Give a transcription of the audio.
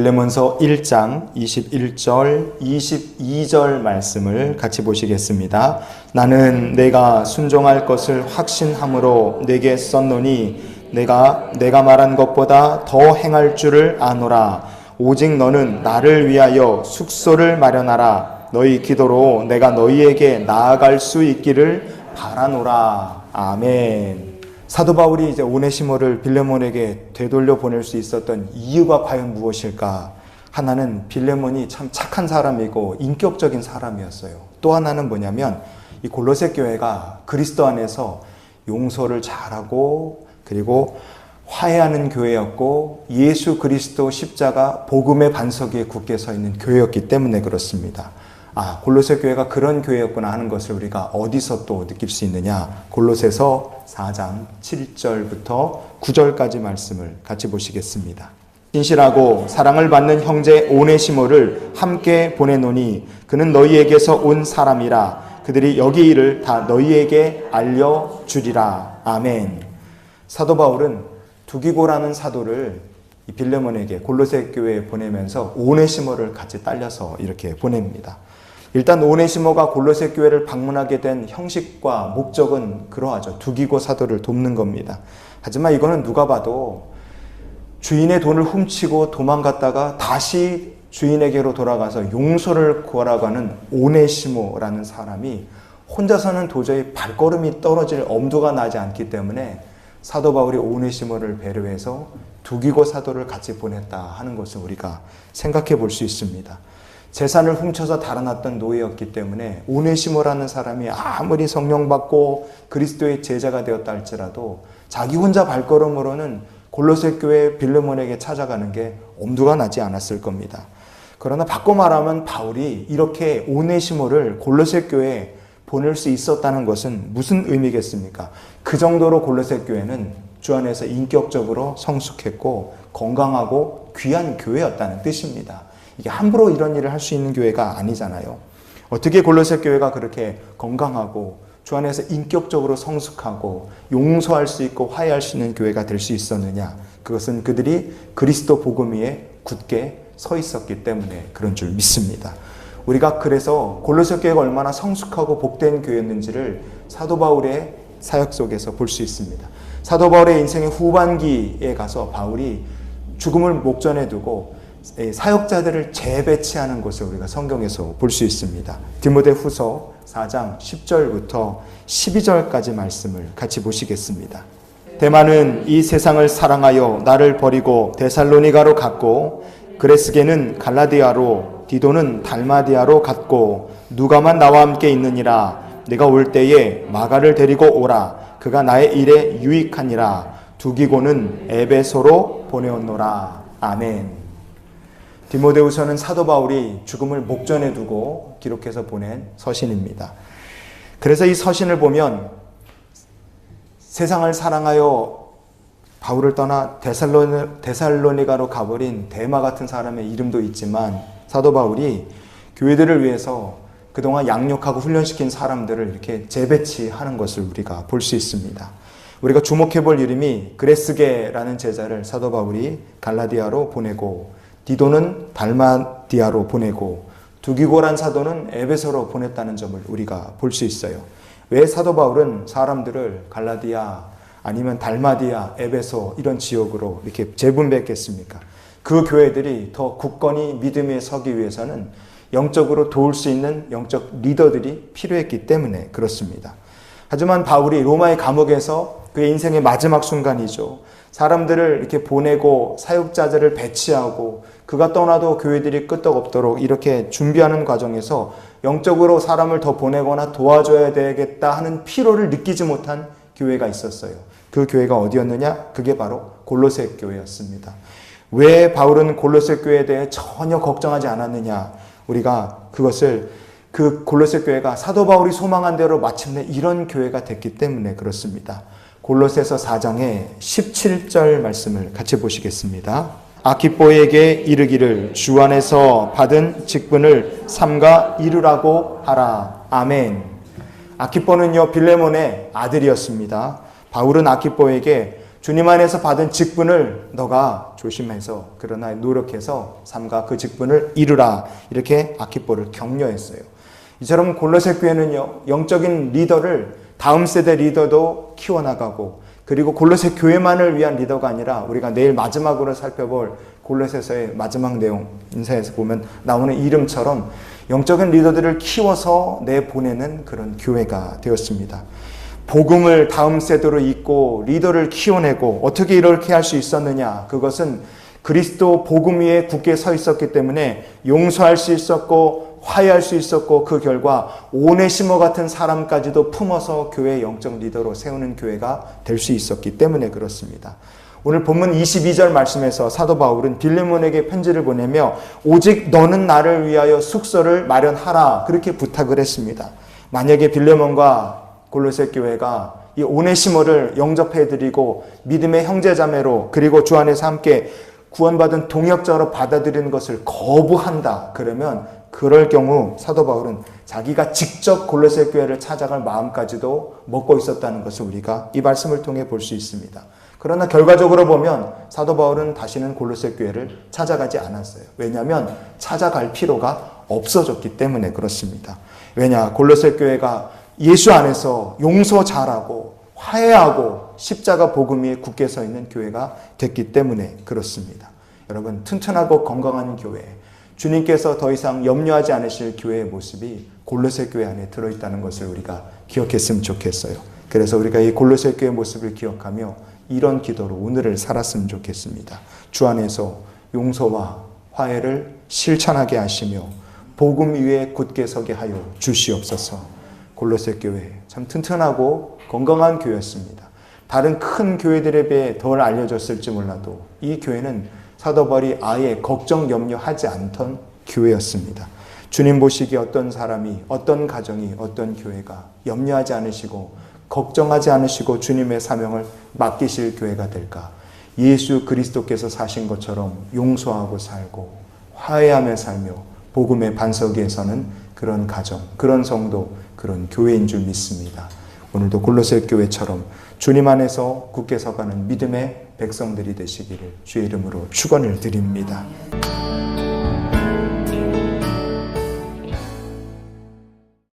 빌레몬서 1장 21절 22절 말씀을 같이 보시겠습니다. 나는 내가 순종할 것을 확신함으로 내게 썼노니 내가 내가 말한 것보다 더 행할 줄을 아노라 오직 너는 나를 위하여 숙소를 마련하라 너희 기도로 내가 너희에게 나아갈 수 있기를 바라노라 아멘. 사도 바울이 이제 오네시모를 빌레몬에게 되돌려 보낼 수 있었던 이유가 과연 무엇일까? 하나는 빌레몬이 참 착한 사람이고 인격적인 사람이었어요. 또 하나는 뭐냐면 이 골로새 교회가 그리스도 안에서 용서를 잘하고 그리고 화해하는 교회였고 예수 그리스도 십자가 복음의 반석 위에 굳게 서 있는 교회였기 때문에 그렇습니다. 아, 골로새 교회가 그런 교회였구나 하는 것을 우리가 어디서 또 느낄 수 있느냐? 골로새서 4장 7절부터 9절까지 말씀을 같이 보시겠습니다. 신실하고 사랑을 받는 형제 오네시모를 함께 보내노니 그는 너희에게서 온 사람이라 그들이 여기 일을 다 너희에게 알려 주리라. 아멘. 사도 바울은 두기고라는 사도를 이 빌레몬에게 골로새 교회에 보내면서 오네시모를 같이 딸려서 이렇게 보냅니다. 일단 오네시모가 골로새 교회를 방문하게 된 형식과 목적은 그러하죠. 두기고 사도를 돕는 겁니다. 하지만 이거는 누가 봐도 주인의 돈을 훔치고 도망갔다가 다시 주인에게로 돌아가서 용서를 구하라고 하는 오네시모라는 사람이 혼자서는 도저히 발걸음이 떨어질 엄두가 나지 않기 때문에 사도 바울이 오네시모를 배려해서 두기고 사도를 같이 보냈다 하는 것을 우리가 생각해 볼 수 있습니다. 재산을 훔쳐서 달아났던 노예였기 때문에 오네시모라는 사람이 아무리 성령 받고 그리스도의 제자가 되었다 할지라도 자기 혼자 발걸음으로는 골로새 교회 빌레몬에게 찾아가는 게 엄두가 나지 않았을 겁니다. 그러나 바꿔 말하면 바울이 이렇게 오네시모를 골로새 교회에 보낼 수 있었다는 것은 무슨 의미겠습니까? 그 정도로 골로새 교회는 주 안에서 인격적으로 성숙했고 건강하고 귀한 교회였다는 뜻입니다. 이게 함부로 이런 일을 할 수 있는 교회가 아니잖아요. 어떻게 골로새 교회가 그렇게 건강하고 주 안에서 인격적으로 성숙하고 용서할 수 있고 화해할 수 있는 교회가 될 수 있었느냐? 그것은 그들이 그리스도 복음 위에 굳게 서 있었기 때문에 그런 줄 믿습니다. 우리가 그래서 골로새 교회가 얼마나 성숙하고 복된 교회였는지를 사도 바울의 사역 속에서 볼 수 있습니다. 사도 바울의 인생의 후반기에 가서 바울이 죽음을 목전에 두고 사역자들을 재배치하는 것을 우리가 성경에서 볼 수 있습니다. 디모데 후서 4장 10절부터 12절까지 말씀을 같이 보시겠습니다. 대만은 이 세상을 사랑하여 나를 버리고 데살로니가로 갔고 그레스게는 갈라디아로 디도는 달마디아로 갔고 누가만 나와 함께 있느니라 내가 올 때에 마가를 데리고 오라 그가 나의 일에 유익하니라 두기고는 에베소로 보내었노라 아멘. 디모데후서는 사도 바울이 죽음을 목전에 두고 기록해서 보낸 서신입니다. 그래서 이 서신을 보면 세상을 사랑하여 바울을 떠나 데살로니, 데살로니 가로 가버린 대마 같은 사람의 이름도 있지만 사도 바울이 교회들을 위해서 그동안 양육하고 훈련시킨 사람들을 이렇게 재배치하는 것을 우리가 볼 수 있습니다. 우리가 주목해 볼 이름이 그레스게라는 제자를 사도 바울이 갈라디아로 보내고 디도는 달마디아로 보내고 두기고란 사도는 에베소로 보냈다는 점을 우리가 볼 수 있어요. 왜 사도 바울은 사람들을 갈라디아 아니면 달마디아, 에베소 이런 지역으로 이렇게 재분배했겠습니까? 그 교회들이 더 굳건히 믿음에 서기 위해서는 영적으로 도울 수 있는 영적 리더들이 필요했기 때문에 그렇습니다. 하지만 바울이 로마의 감옥에서 그의 인생의 마지막 순간이죠. 사람들을 이렇게 보내고 사역자들을 배치하고 그가 떠나도 교회들이 끄떡없도록 이렇게 준비하는 과정에서 영적으로 사람을 더 보내거나 도와줘야 되겠다 하는 피로를 느끼지 못한 교회가 있었어요. 그 교회가 어디였느냐? 그게 바로 골로새 교회였습니다. 왜 바울은 골로새 교회에 대해 전혀 걱정하지 않았느냐? 우리가 그것을 그 골로새 교회가 사도 바울이 소망한 대로 마침내 이런 교회가 됐기 때문에 그렇습니다. 골로새서 4장의 17절 말씀을 같이 보시겠습니다. 아키뽀에게 이르기를 주 안에서 받은 직분을 삼가 이루라고 하라. 아멘. 아키뽀는요 빌레몬의 아들이었습니다. 바울은 아키뽀에게 주님 안에서 받은 직분을 너가 조심해서 그러나 노력해서 삼가 그 직분을 이루라 이렇게 아키뽀를 격려했어요. 이처럼 골로새 교회는요 영적인 리더를 다음 세대 리더도 키워나가고 그리고 골로새 교회만을 위한 리더가 아니라 우리가 내일 마지막으로 살펴볼 골로새서의 마지막 내용 인사에서 보면 나오는 이름처럼 영적인 리더들을 키워서 내보내는 그런 교회가 되었습니다. 복음을 다음 세대로 잇고 리더를 키워내고 어떻게 이렇게 할 수 있었느냐? 그것은 그리스도 복음 위에 굳게 서 있었기 때문에 용서할 수 있었고 화해할 수 있었고 그 결과 오네시모 같은 사람까지도 품어서 교회 영적 리더로 세우는 교회가 될 수 있었기 때문에 그렇습니다. 오늘 본문 22절 말씀에서 사도 바울은 빌레몬에게 편지를 보내며 오직 너는 나를 위하여 숙소를 마련하라 그렇게 부탁을 했습니다. 만약에 빌레몬과 골로새 교회가 이 오네시모를 영접해 드리고 믿음의 형제자매로 그리고 주 안에서 함께 구원받은 동역자로 받아들이는 것을 거부한다. 그러면 그럴 경우 사도 바울은 자기가 직접 골로새 교회를 찾아갈 마음까지도 먹고 있었다는 것을 우리가 이 말씀을 통해 볼 수 있습니다. 그러나 결과적으로 보면 사도 바울은 다시는 골로새 교회를 찾아가지 않았어요. 왜냐하면 찾아갈 필요가 없어졌기 때문에 그렇습니다. 왜냐 골로새 교회가 예수 안에서 용서 잘하고 화해하고 십자가 복음 위에 굳게 서 있는 교회가 됐기 때문에 그렇습니다. 여러분 튼튼하고 건강한 교회 주님께서 더 이상 염려하지 않으실 교회의 모습이 골로새 교회 안에 들어있다는 것을 우리가 기억했으면 좋겠어요. 그래서 우리가 이 골로새 교회 모습을 기억하며 이런 기도로 오늘을 살았으면 좋겠습니다. 주 안에서 용서와 화해를 실천하게 하시며 복음 위에 굳게 서게 하여 주시옵소서. 골로새 교회 참 튼튼하고 건강한 교회였습니다. 다른 큰 교회들에 비해 덜 알려졌을지 몰라도 이 교회는 사도 바울이 아예 걱정 염려하지 않던 교회였습니다. 주님 보시기에 어떤 사람이 어떤 가정이 어떤 교회가 염려하지 않으시고 걱정하지 않으시고 주님의 사명을 맡기실 교회가 될까? 예수 그리스도께서 사신 것처럼 용서하고 살고 화해하며 살며 복음의 반석 위에서는 그런 가정, 그런 성도, 그런 교회인 줄 믿습니다. 오늘도 골로새 교회처럼 주님 안에서 굳게 서가는 믿음의 백성들이 되시기를 주의 이름으로 축원을 드립니다.